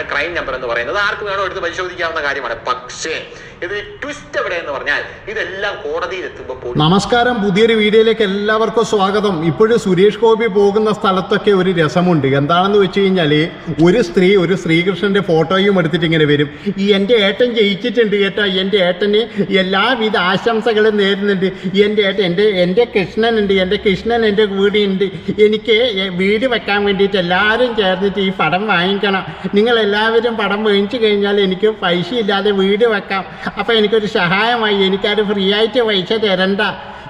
Crime number എന്ന് പറയുന്നത് ആർക്ക് വേണോ എടുത്ത് പരിശോധിക്കാവുന്ന കാര്യമാണ്. പക്ഷേ ട്വിസ്റ്റ് എവിടെ എന്ന് പറഞ്ഞാൽ ഇതെല്ലാം കോടതിയിൽ എത്തുമ്പോൾ നമസ്കാരം പുതിയൊരു വീഡിയോയിലേക്ക് എല്ലാവർക്കും സ്വാഗതം. ഇപ്പോഴും സുരേഷ് ഗോപി പോകുന്ന സ്ഥലത്തൊക്കെ ഒരു രസമുണ്ട്. എന്താണെന്ന് വെച്ച് കഴിഞ്ഞാൽ ഒരു സ്ത്രീ ഒരു ശ്രീകൃഷ്ണന്റെ ഫോട്ടോയും എടുത്തിട്ട് ഇങ്ങനെ വരും. ഈ എന്റെ ഏട്ടൻ ജയിച്ചിട്ടുണ്ട് കേട്ടോ. എന്റെ ഏട്ടന് എല്ലാവിധ ആശംസകളും നേരുന്നുണ്ട്. എന്റെ ഏട്ടൻ എന്റെ എന്റെ കൃഷ്ണനുണ്ട് എന്റെ കൃഷ്ണൻ എന്റെ ഉണ്ട് എനിക്ക് വീട് വെക്കാൻ വേണ്ടിയിട്ട് എല്ലാവരും ചേർന്നിട്ട് ഈ പടം വാങ്ങിക്കണം. നിങ്ങൾ എല്ലാവരും പടം വാങ്ങിച്ചു കഴിഞ്ഞാൽ എനിക്ക് പൈസ ഇല്ലാതെ വീട് വെക്കാം. അപ്പോൾ എനിക്കൊരു സഹായമായി എനിക്കത് ഫ്രീ ആയിട്ട് പൈസ തരണ്ട.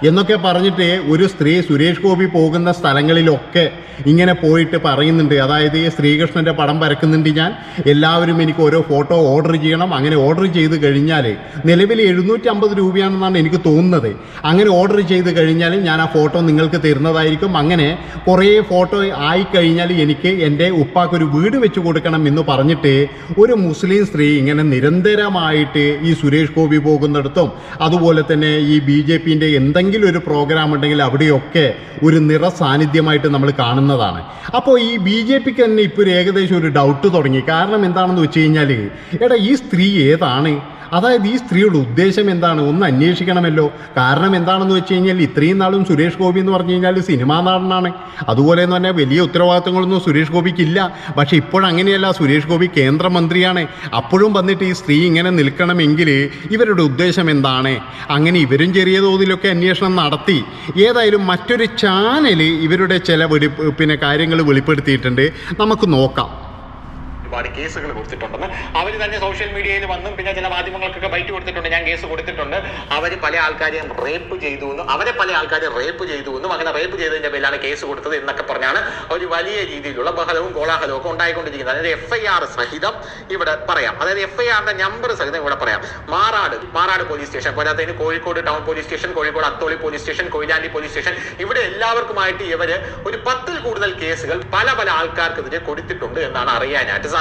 എന്നൊക്കെ പറഞ്ഞിട്ട് ഒരു സ്ത്രീ സുരേഷ് ഗോപി പോകുന്ന സ്ഥലങ്ങളിലൊക്കെ ഇങ്ങനെ പോയിട്ട് പറയുന്നുണ്ട്. അതായത് ഈ ശ്രീകൃഷ്ണന്റെ പടം വരക്കുന്നുണ്ട് ഞാൻ. എല്ലാവരും എനിക്ക് ഓരോ ഫോട്ടോ ഓർഡർ ചെയ്യണം. അങ്ങനെ ഓർഡർ ചെയ്ത് കഴിഞ്ഞാൽ നിലവിൽ എഴുന്നൂറ്റമ്പത് രൂപയാണെന്നാണ് എനിക്ക് തോന്നുന്നത്. അങ്ങനെ ഓർഡർ ചെയ്ത് കഴിഞ്ഞാൽ ഞാൻ ആ ഫോട്ടോ നിങ്ങൾക്ക് തരുന്നതായിരിക്കും. അങ്ങനെ കുറേ ഫോട്ടോ ആയിക്കഴിഞ്ഞാൽ എനിക്ക് എന്റെ ഉപ്പാക്കൊരു വീട് വെച്ച് കൊടുക്കണം എന്ന് പറഞ്ഞിട്ട് ഒരു മുസ്ലിം സ്ത്രീ ഇങ്ങനെ നിരന്തരമായിട്ട് ഈ സുരേഷ് ഗോപി പോകുന്നിടത്തും അതുപോലെ തന്നെ ഈ ബി ജെ പിന്റെ എന്തെങ്കിലും ഒരു പ്രോഗ്രാം ഉണ്ടെങ്കിൽ അവിടെയൊക്കെ ഒരു നിറ സാന്നിധ്യമായിട്ട് നമ്മൾ കാണുന്നതാണ്. അപ്പോൾ ഈ ബി ജെ പിക്ക് തന്നെ ഇപ്പോൾ ഒരു ഏകദേശം ഒരു ഡൗട്ട് തുടങ്ങി. കാരണം എന്താണെന്ന് വെച്ച് കഴിഞ്ഞാൽ എടാ ഈ സ്ത്രീ ഏതാണ്? അതായത് ഈ സ്ത്രീയുടെ ഉദ്ദേശം എന്താണ്? ഒന്ന് അന്വേഷിക്കണമല്ലോ. കാരണം എന്താണെന്ന് വെച്ച് കഴിഞ്ഞാൽ ഇത്രയും നാളും സുരേഷ് ഗോപി എന്ന് പറഞ്ഞു കഴിഞ്ഞാൽ സിനിമാ നടനാണ്. അതുപോലെ പറഞ്ഞാൽ വലിയ ഉത്തരവാദിത്തങ്ങളൊന്നും സുരേഷ് ഗോപിക്കില്ല. പക്ഷേ ഇപ്പോഴങ്ങനെയല്ല സുരേഷ് ഗോപി കേന്ദ്രമന്ത്രിയാണ്. അപ്പോഴും വന്നിട്ട് ഈ സ്ത്രീ ഇങ്ങനെ നിൽക്കണമെങ്കിൽ ഇവരുടെ ഉദ്ദേശം എന്താണ്? അങ്ങനെ ഇവരും ചെറിയ തോതിലൊക്കെ അന്വേഷണം നടത്തി. ഏതായാലും മറ്റൊരു ചാനൽ ഇവരുടെ ചില വെളി പിന്നെ കാര്യങ്ങൾ വെളിപ്പെടുത്തിയിട്ടുണ്ട്. നമുക്ക് നോക്കാം. ഒരുപാട് കേസുകൾ കൊടുത്തിട്ടുണ്ടെന്ന്. അവർ തന്നെ സോഷ്യൽ മീഡിയയിൽ വന്നും പിന്നെ ചില മാധ്യമങ്ങൾക്കൊക്കെ ബൈറ്റ് കൊടുത്തിട്ടുണ്ട്. ഞാൻ കേസ് കൊടുത്തിട്ടുണ്ട്. അവർ പല ആൾക്കാരെയും റേപ്പ് ചെയ്തു എന്നും അവരെ പല ആൾക്കാരെ റേപ്പ് ചെയ്തു എന്നും അങ്ങനെ റേപ്പ് ചെയ്തതിന്റെ പേരിലാണ് കേസ് കൊടുത്തത് എന്നൊക്കെ പറഞ്ഞാണ് ഒരു വലിയ രീതിയിലുള്ള ബഹളവും കോലാഹലവും ഒക്കെ ഉണ്ടായിക്കൊണ്ടിരിക്കുന്നത്. അതായത് എഫ് ഐ ആർ സഹിതം ഇവിടെ പറയാം. അതായത് എഫ് ഐ ആറിന്റെ നമ്പർ സഹിതം ഇവിടെ പറയാം. മാറാട് മാറാട് പോലീസ് സ്റ്റേഷൻ പോരാത്തതിന് Kozhikode town police station Kozhikode Atholi police station Koyilandy police station ഇവിടെ എല്ലാവർക്കുമായിട്ട് ഇവർ ഒരു പത്തിൽ കൂടുതൽ കേസുകൾ പല പല ആൾക്കാർക്കെതിരെ കൊടുത്തിട്ടുണ്ട് എന്നാണ് അറിയാനായിട്ട് സാധിക്കുന്നത്.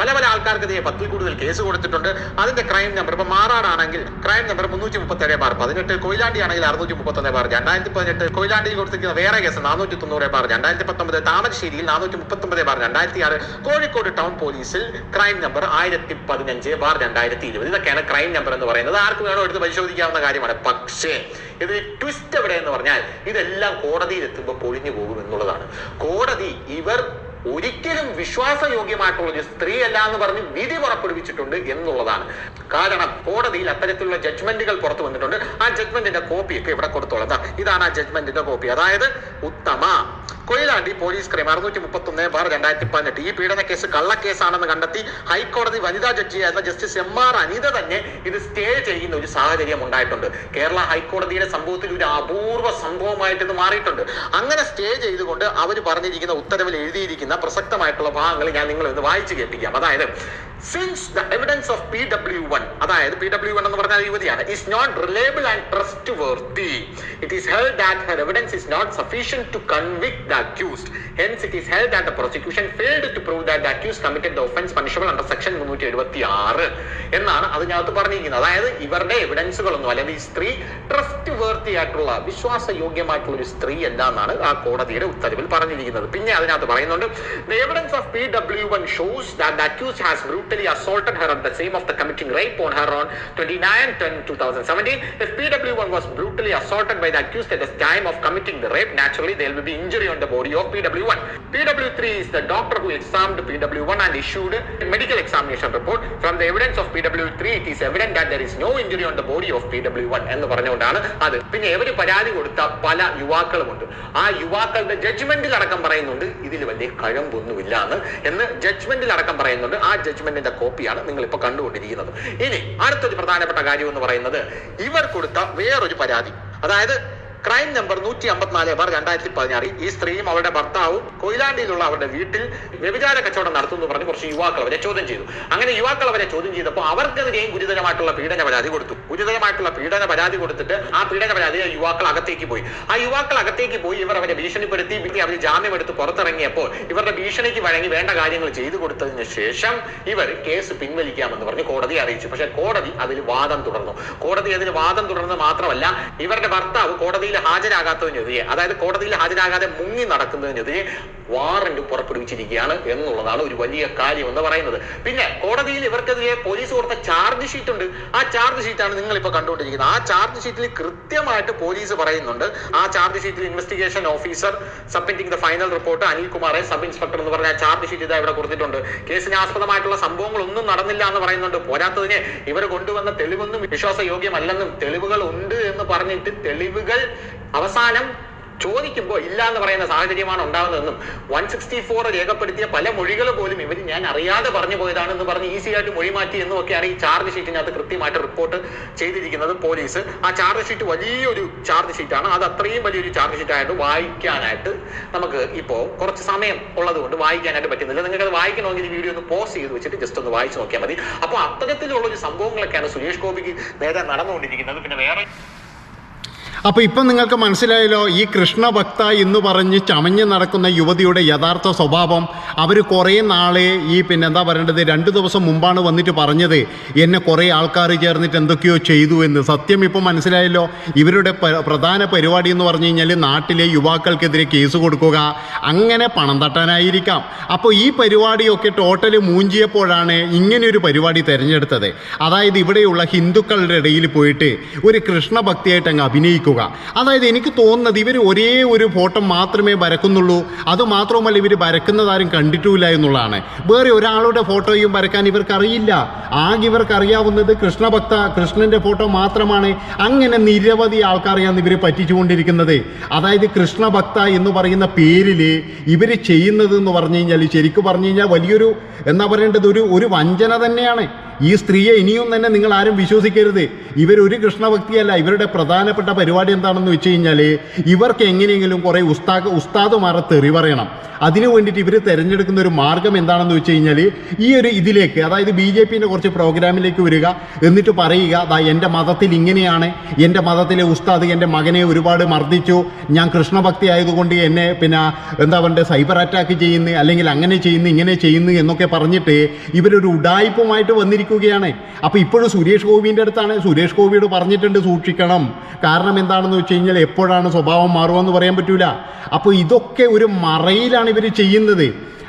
പല പല ആൾക്കാർക്കെതിരെ പത്തിൽ കൂടുതൽ കേസ് കൊടുത്തിട്ടുണ്ട്. അതിന്റെ ക്രൈം നമ്പർ ഇപ്പൊ മാറാടാണെങ്കിൽ ക്രൈം നമ്പർ മുന്നൂറ്റി മുപ്പത്തി ഏഴ് ബാർ പതിനെട്ട് കൊയിലാണ്ടി ആണെങ്കിൽ അറുന്നൂറ്റി മുപ്പത്തൊന്ന് ബാർ രണ്ടായിരത്തി പതിനെട്ട് കൊയിലാണ്ടിയിൽ കൊടുത്തിരിക്കുന്ന വേറെ കേസ് നാനൂറ്റി തൊണ്ണൂറ് ബാർ രണ്ടായിരത്തി പത്തൊമ്പത് താമരശ്ശേരിയിൽ നാനൂറ്റി മുപ്പത്തൊമ്പത് ബാർ രണ്ടായിരത്തി ആറ് കോഴിക്കോട് ടൗൺ പോലീസിൽ ക്രൈം നമ്പർ ആയിരത്തി പതിനഞ്ച് ബാർ രണ്ടായിരത്തി ഇരുപത് ഇതൊക്കെയാണ് ക്രൈം നമ്പർ എന്ന് പറയുന്നത്. ആർക്ക് വേണോ എടുത്ത് പരിശോധിക്കാവുന്ന കാര്യമാണ്. പക്ഷേ ഇത് ട്വിസ്റ്റ് എവിടെ എന്ന് പറഞ്ഞാൽ ഇതെല്ലാം കോടതിയിൽ എത്തുമ്പോൾ പൊളിഞ്ഞു പോകും എന്നുള്ളതാണ്. കോടതി ഇവർ ഒരിക്കലും വിശ്വാസയോഗ്യമായിട്ടുള്ള ഒരു സ്ത്രീ അല്ല എന്ന് പറഞ്ഞ് വിധി പുറപ്പെടുവിച്ചിട്ടുണ്ട് എന്നുള്ളതാണ്. കാരണം കോടതിയിൽ അത്തരത്തിലുള്ള ജഡ്ജ്മെന്റുകൾ പുറത്തു വന്നിട്ടുണ്ട്. ആ ജഡ്ജ്മെന്റിന്റെ കോപ്പിയൊക്കെ ഇവിടെ കൊടുത്തോളാം. ഇതാണ് ആ ജഡ്ജ്മെന്റിന്റെ കോപ്പി അതായത് ഉത്തമ കൊയിലാണ്ടി പോലീസ് ക്രൈം. അറുന്നൂറ്റി മുപ്പത്തി ഒന്ന് ബാർ രണ്ടായിരത്തി പതിനെട്ട് ഈ പീഡന കേസ് കള്ളക്കേസാണെന്ന് കണ്ടെത്തി ഹൈക്കോടതി വനിതാ ജഡ്ജിയായിരുന്ന ജസ്റ്റിസ് എം ആർ അനിത തന്നെ ഇത് സ്റ്റേ ചെയ്യുന്ന ഒരു സാഹചര്യം ഉണ്ടായിട്ടുണ്ട്. കേരള ഹൈക്കോടതിയുടെ സംഭവത്തിൽ ഒരു അപൂർവ സംഭവമായിട്ട് ഇത് മാറിയിട്ടുണ്ട്. അങ്ങനെ സ്റ്റേ ചെയ്തുകൊണ്ട് അവർ പറഞ്ഞിരിക്കുന്ന ഉത്തരവിൽ എഴുതിയിരിക്കുന്ന പ്രസക്തമായിട്ടുള്ള ഭാഗങ്ങൾ ഞാൻ നിങ്ങൾ ഒന്ന് വായിച്ചു കേൾപ്പിക്കാം. അതായത് since the evidence of P W one അതായത് പി ഡബ്ല്യു വൺ എന്ന് പറഞ്ഞാൽ യുവതിയാണ് is not reliable and trustworthy it is held that her evidence is not sufficient to convict the accused. Hence, it is held that the prosecution failed to prove that the accused committed the offense punishable under section മുന്നൂറ്റി എഴുപത്തി ആറ് എന്നാണ് അതിനകത്ത് പറഞ്ഞിരിക്കുന്നത് അതായത് ഇവരുടെ എവിഡൻസുകളൊന്നും അല്ലെങ്കിൽ ഈ സ്ത്രീ ട്രസ്റ്റ് വേർത്തി ആയിട്ടുള്ള വിശ്വാസയോഗ്യമായിട്ടുള്ള ഒരു സ്ത്രീ അല്ല എന്നാണ് ആ കോടതിയുടെ ഉത്തരവിൽ പറഞ്ഞിരിക്കുന്നത് പിന്നെ അതിനകത്ത് പറയുന്നുണ്ട് The evidence of PW1 shows that the accused has brutally assaulted her on the same of the committing rape on her on 29 10 2017 if pw1 was brutally assaulted by the accused at the time of committing the rape naturally there will be injury on the body of pw1 pw3 is the doctor who examined pw1 and issued a medical examination report. From the evidence of pw3 it is evident that there is no injury on the body of pw1 എന്ന് പറഞ്ഞുകൊണ്ടാണ് അത്. പിന്നെ ഇവർ പരാതി കൊടുത്ത പല യുവാക്കളുമുണ്ട്. ആ യുവാക്കളുടെ ജഡ്ജ്മെന്റിൽ അടക്കം പറയുന്നുണ്ട് ഇതിൽ വലിയ കഴമ്പൊന്നുമില്ല എന്ന്. എന്ന് ജഡ്ജ്മെന്റിൽ അടക്കം പറയുന്നുണ്ട്. ആ ജഡ്ജ്മെന്റിന്റെ കോപ്പിയാണ് നിങ്ങൾ ഇപ്പൊ കണ്ടുകൊണ്ടിരിക്കുന്നത്. ഇനി അടുത്തൊരു പ്രധാനപ്പെട്ട കാര്യം എന്ന് പറയുന്നത് ഇവർ കൊടുത്ത വേറൊരു പരാതി. അതായത് ക്രൈം നമ്പർ നൂറ്റി അമ്പത്തിനാല് ബാർ രണ്ടായിരത്തി പതിനാറ് ഈ സ്ത്രീയും അവരുടെ ഭർത്താവും കൊയിലാണ്ടിയിലുള്ള അവരുടെ വീട്ടിൽ വ്യഭിചാര കച്ചവടം നടത്തുന്നു പറഞ്ഞ് കുറച്ച് യുവാക്കൾ അവരെ ചോദ്യം ചെയ്തു. അങ്ങനെ യുവാക്കൾ അവരെ ചോദ്യം ചെയ്തപ്പോൾ അവർക്കെതിരെയും ഗുരുതരമായിട്ടുള്ള പീഡന പരാതി കൊടുത്തു. ഗുരുതരമായിട്ടുള്ള പീഡന പരാതി കൊടുത്തിട്ട് ആ പീഡന പരാതി യുവാക്കൾ അകത്തേക്ക് പോയി. ആ യുവാക്കൾ അകത്തേക്ക് പോയി ഇവർ അവരെ ഭീഷണിപ്പെടുത്തി പിന്നെ അവർ ജാമ്യം എടുത്ത് പുറത്തിറങ്ങിയപ്പോൾ ഇവരുടെ ഭീഷണിക്ക് വഴങ്ങി വേണ്ട കാര്യങ്ങൾ ചെയ്തു കൊടുത്തതിന് ശേഷം ഇവർ കേസ് പിൻവലിക്കാമെന്ന് പറഞ്ഞ് കോടതി അറിയിച്ചു. പക്ഷേ കോടതി അതിൽ വാദം തുടർന്നു. കോടതി അതിൽ വാദം തുടർന്ന് മാത്രമല്ല ഇവരുടെ ഭർത്താവ് കോടതിയിൽ കോടതിയിൽ ഹാജരാകാത്തതിനെതിരെ അതായത് കോടതിയിൽ ഹാജരാകാതെ മുങ്ങി നടക്കുന്നതിനെതിരെ വാറന്റ് പുറപ്പെടുവിച്ചിരിക്കുകയാണ് എന്നുള്ളതാണ് ഒരു വലിയ കാര്യം എന്ന് പറയുന്നത്. പിന്നെ കോടതിയിൽ ഇവർക്കെതിരെ പോലീസ് കൊടുത്ത ചാർജ് ഷീറ്റ് ഉണ്ട്. ആ ചാർജ് ഷീറ്റാണ് നിങ്ങൾ ഇപ്പൊ കണ്ടുകൊണ്ടിരിക്കുന്നത്. ആ ചാർജ് ഷീറ്റിൽ കൃത്യമായിട്ട് പോലീസ് പറയുന്നുണ്ട്. ആ ചാർജ് ഷീറ്റിൽ investigation officer submitting the final report അനിൽകുമാറെ sub inspector എന്ന് പറഞ്ഞ ചാർജ് ഷീറ്റ് ഇതാ ഇവിടെ കൊടുത്തിട്ടുണ്ട്. കേസിന് ആസ്പദമായിട്ടുള്ള സംഭവങ്ങൾ ഒന്നും നടന്നില്ല എന്ന് പറയുന്നുണ്ട്. പോരാത്തതിന് ഇവർ കൊണ്ടുവന്ന തെളിവൊന്നും വിശ്വാസയോഗ്യമല്ലെന്നും തെളിവുകൾ ഉണ്ട് എന്ന് പറഞ്ഞിട്ട് തെളിവുകൾ അവസാനം ചോദിക്കുമ്പോൾ ഇല്ല എന്ന് പറയുന്ന സാഹചര്യമാണ് ഉണ്ടാകുന്നതെന്നും വൺ സിക്സ്റ്റി ഫോർ രേഖപ്പെടുത്തിയ പല മൊഴികൾ പോലും ഇവർ ഞാൻ അറിയാതെ പറഞ്ഞു പോയതാണെന്ന് പറഞ്ഞ് ഈസി ആയിട്ട് മൊഴി മാറ്റി എന്നും ഒക്കെയാണ് ഈ ചാർജ് ഷീറ്റിനകത്ത് കൃത്യമായിട്ട് റിപ്പോർട്ട് ചെയ്തിരിക്കുന്നത് പോലീസ് ആ ചാർജ് ഷീറ്റ് വലിയൊരു ചാർജ് ഷീറ്റാണ് അത് അത്രയും വലിയൊരു ചാർജ് ഷീറ്റ് ആയിട്ട് വായിക്കാനായിട്ട് നമുക്ക് ഇപ്പോൾ കുറച്ച് സമയം ഉള്ളത് കൊണ്ട് വായിക്കാനായിട്ട് പറ്റുന്നില്ല. നിങ്ങൾക്ക് അത് വായിക്കണമെങ്കിൽ ഈ വീഡിയോ ഒന്ന് പോസ്റ്റ് ചെയ്ത് വെച്ചിട്ട് ജസ്റ്റ് ഒന്ന് വായിച്ചു നോക്കിയാൽ മതി. അപ്പോൾ അത്തരത്തിലുള്ള ഒരു സംഭവങ്ങളൊക്കെയാണ് സുരേഷ് ഗോപിക്ക് നേരെ നടന്നുകൊണ്ടിരിക്കുന്നത്. പിന്നെ വേറെ അപ്പോൾ ഇപ്പം നിങ്ങൾക്ക് മനസ്സിലായല്ലോ ഈ കൃഷ്ണഭക്ത എന്ന് പറഞ്ഞ് ചമഞ്ഞ് നടക്കുന്ന യുവതിയുടെ യഥാർത്ഥ സ്വഭാവം. അവർ കുറേ നാളെ ഈ പിന്നെ എന്താ പറയേണ്ടത് രണ്ട് ദിവസം മുമ്പാണ് വന്നിട്ട് പറഞ്ഞത് എന്നെ കുറേ ആൾക്കാർ ചേർന്നിട്ട് എന്തൊക്കെയോ ചെയ്തു എന്ന്. സത്യം ഇപ്പം മനസ്സിലായല്ലോ ഇവരുടെ പ്രധാന പരിപാടി എന്ന് പറഞ്ഞു കഴിഞ്ഞാൽ നാട്ടിലെ യുവാക്കൾക്കെതിരെ കേസ് കൊടുക്കുക അങ്ങനെ പണം തട്ടാനായിരിക്കാം. അപ്പോൾ ഈ പരിപാടിയൊക്കെ ടോട്ടൽ മൂഞ്ചിയപ്പോഴാണ് ഇങ്ങനെയൊരു പരിപാടി തിരഞ്ഞെടുത്തത്. അതായത് ഇവിടെയുള്ള ഹിന്ദുക്കളുടെ ഇടയിൽ പോയിട്ട് ഒരു കൃഷ്ണഭക്തിയായിട്ട് അങ്ങ് അഭിനയിക്കുക അതായത് എനിക്ക് തോന്നുന്നത് ഇവർ ഒരേ ഒരു ഫോട്ടോ മാത്രമേ വരക്കുന്നുള്ളൂ. അതുമാത്രവുമല്ല ഇവർ വരക്കുന്നതാരും കണ്ടിട്ടുമില്ല എന്നുള്ളതാണ്. വേറെ ഒരാളുടെ ഫോട്ടോയും വരക്കാൻ ഇവർക്കറിയില്ല. ആകെ ഇവർക്കറിയാവുന്നത് കൃഷ്ണഭക്ത കൃഷ്ണന്റെ ഫോട്ടോ മാത്രമാണ്. അങ്ങനെ നിരവധി ആൾക്കാരെയാണ് ഇവർ പറ്റിച്ചുകൊണ്ടിരിക്കുന്നത്. അതായത് കൃഷ്ണഭക്ത എന്ന് പറയുന്ന പേരിൽ ഇവർ ചെയ്യുന്നത് എന്ന് പറഞ്ഞു കഴിഞ്ഞാൽ ശരിക്കും പറഞ്ഞു കഴിഞ്ഞാൽ വലിയൊരു എന്താ പറയേണ്ടത്? ഒരു ഒരു വഞ്ചന തന്നെയാണ്. ഈ സ്ത്രീയെ ഇനിയും തന്നെ നിങ്ങൾ ആരും വിശ്വസിക്കരുത്. ഇവരൊരു കൃഷ്ണഭക്തിയല്ല. ഇവരുടെ പ്രധാനപ്പെട്ട പരിപാടി എന്താണെന്ന് വെച്ച് കഴിഞ്ഞാൽ ഇവർക്ക് എങ്ങനെയെങ്കിലും കുറേ ഉസ്താ ഉസ്താദുമാരെ തെറി പറയണം. അതിനു വേണ്ടിയിട്ട് ഇവർ തിരഞ്ഞെടുക്കുന്ന ഒരു മാർഗം എന്താണെന്ന് വെച്ച് കഴിഞ്ഞാൽ ഈ ഒരു ഇതിലേക്ക് അതായത് ബി ജെ പിന്റെ കുറച്ച് പ്രോഗ്രാമിലേക്ക് വരിക എന്നിട്ട് പറയുക അതാ എന്റെ മതത്തിൽ ഇങ്ങനെയാണ്. എന്റെ മതത്തിലെ ഉസ്താദ് എന്റെ മകനെ ഒരുപാട് മർദ്ദിച്ചു. ഞാൻ കൃഷ്ണഭക്തി ആയതുകൊണ്ട് എന്നെ പിന്നെ എന്താ പറയുക സൈബർ അറ്റാക്ക് ചെയ്യുന്നു. അല്ലെങ്കിൽ അങ്ങനെ ചെയ്യുന്നു ഇങ്ങനെ ചെയ്യുന്നു എന്നൊക്കെ പറഞ്ഞിട്ട് ഇവരൊരു ഉഡായിപ്പുമായിട്ട് വന്നിരിക്കുകയാണ് അപ്പോൾ ഇപ്പോഴും സുരേഷ് ഗോപിന്റെ അടുത്താണ് സുരേഷ് ഗോപിയോട് പറഞ്ഞിട്ടുണ്ട് സൂക്ഷിക്കണം. കാരണം എന്താണെന്ന് വെച്ച് കഴിഞ്ഞാൽ എപ്പോഴാണ് സ്വഭാവം മാറുമെന്ന് പറയാൻ പറ്റൂല. അപ്പോൾ ഇതൊക്കെ ഒരു മറയിലാണ് ഇവർ ചെയ്യുന്നത്.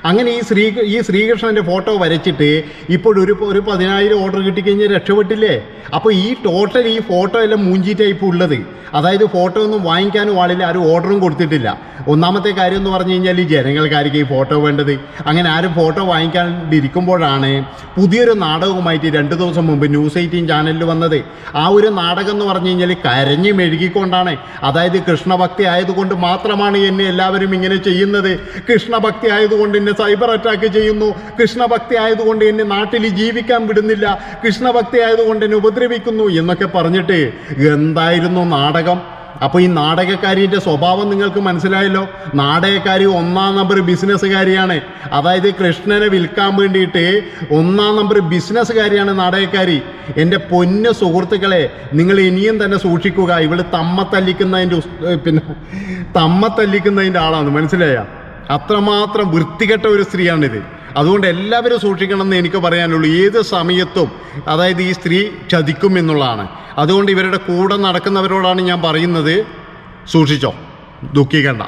അങ്ങനെ ഈ ശ്രീ ഈ ശ്രീകൃഷ്ണന്റെ ഫോട്ടോ വരച്ചിട്ട് ഇപ്പോഴൊരു ഒരു പതിനായിരം ഓർഡർ കിട്ടിക്കഴിഞ്ഞാൽ രക്ഷപ്പെട്ടില്ലേ? അപ്പോൾ ഈ ടോട്ടൽ ഈ ഫോട്ടോ എല്ലാം മൂഞ്ചി ഇപ്പോൾ ഉള്ളത്. അതായത് ഫോട്ടോ ഒന്നും വാങ്ങിക്കാനും ആളില്ല ആരും ഓർഡറും കൊടുത്തിട്ടില്ല. ഒന്നാമത്തെ കാര്യം എന്ന് പറഞ്ഞു കഴിഞ്ഞാൽ ഈ ജനങ്ങൾക്കായിരിക്കും ഈ ഫോട്ടോ വേണ്ടത്. അങ്ങനെ ആരും ഫോട്ടോ വാങ്ങിക്കാണ്ടിരിക്കുമ്പോഴാണ് പുതിയൊരു നാടകവുമായിട്ട് രണ്ട് ദിവസം മുമ്പ് ന്യൂസ് എയ്റ്റീൻ ചാനലിൽ വന്നത്. ആ ഒരു നാടകം എന്ന് പറഞ്ഞു കഴിഞ്ഞാൽ കരഞ്ഞ് മെഴുകിക്കൊണ്ടാണ്. അതായത് കൃഷ്ണഭക്തി ആയതുകൊണ്ട് മാത്രമാണ് എന്നെ എല്ലാവരും ഇങ്ങനെ ചെയ്യുന്നത്. കൃഷ്ണഭക്തി ആയതുകൊണ്ട് എന്നെ സൈബർ അറ്റാക്ക് ചെയ്യുന്നു. കൃഷ്ണഭക്തി ആയതുകൊണ്ട് എന്നെ നാട്ടിൽ ജീവിക്കാൻ വിടുന്നില്ല. കൃഷ്ണഭക്തി ആയതുകൊണ്ട് എന്നെ ഉപദ്രവിക്കുന്നു എന്നൊക്കെ പറഞ്ഞിട്ട് എന്തായിരുന്നു നാടകം? അപ്പോൾ ഈ നാടകക്കാരിന്റെ സ്വഭാവം നിങ്ങൾക്ക് മനസ്സിലായല്ലോ? നാടകക്കാരി ഒന്നാം നമ്പർ ബിസിനസ്സുകാരിയാണ്. അതായത് കൃഷ്ണനെ വിൽക്കാൻ വേണ്ടിയിട്ട് ഒന്നാം നമ്പർ ബിസിനസ്സുകാരിയാണ് നാടകക്കാരി. എന്റെ പൊന്ന സുഹൃത്തുക്കളെ നിങ്ങൾ ഇനിയും തന്നെ സൂക്ഷിക്കുക. ഇവൾ തമ്മ തല്ലിക്കുന്നതിന്റെ പിന്നെ തമ്മ തല്ലിക്കുന്നതിന്റെ ആളാണ്. മനസ്സിലായ? അത്രമാത്രം വൃത്തികെട്ട ഒരു സ്ത്രീയാണിത്. അതുകൊണ്ട് എല്ലാവരും സൂക്ഷിക്കണം എന്ന് എനിക്ക് പറയാനുള്ളൂ. ഏത് സമയത്തും അതായത് ഈ സ്ത്രീ ചതിക്കും എന്നുള്ളതാണ്. അതുകൊണ്ട് ഇവരുടെ കൂടെ നടക്കുന്നവരോടാണ് ഞാൻ പറയുന്നത്. സൂക്ഷിച്ചോ? ദുഃഖിക്കണ്ട.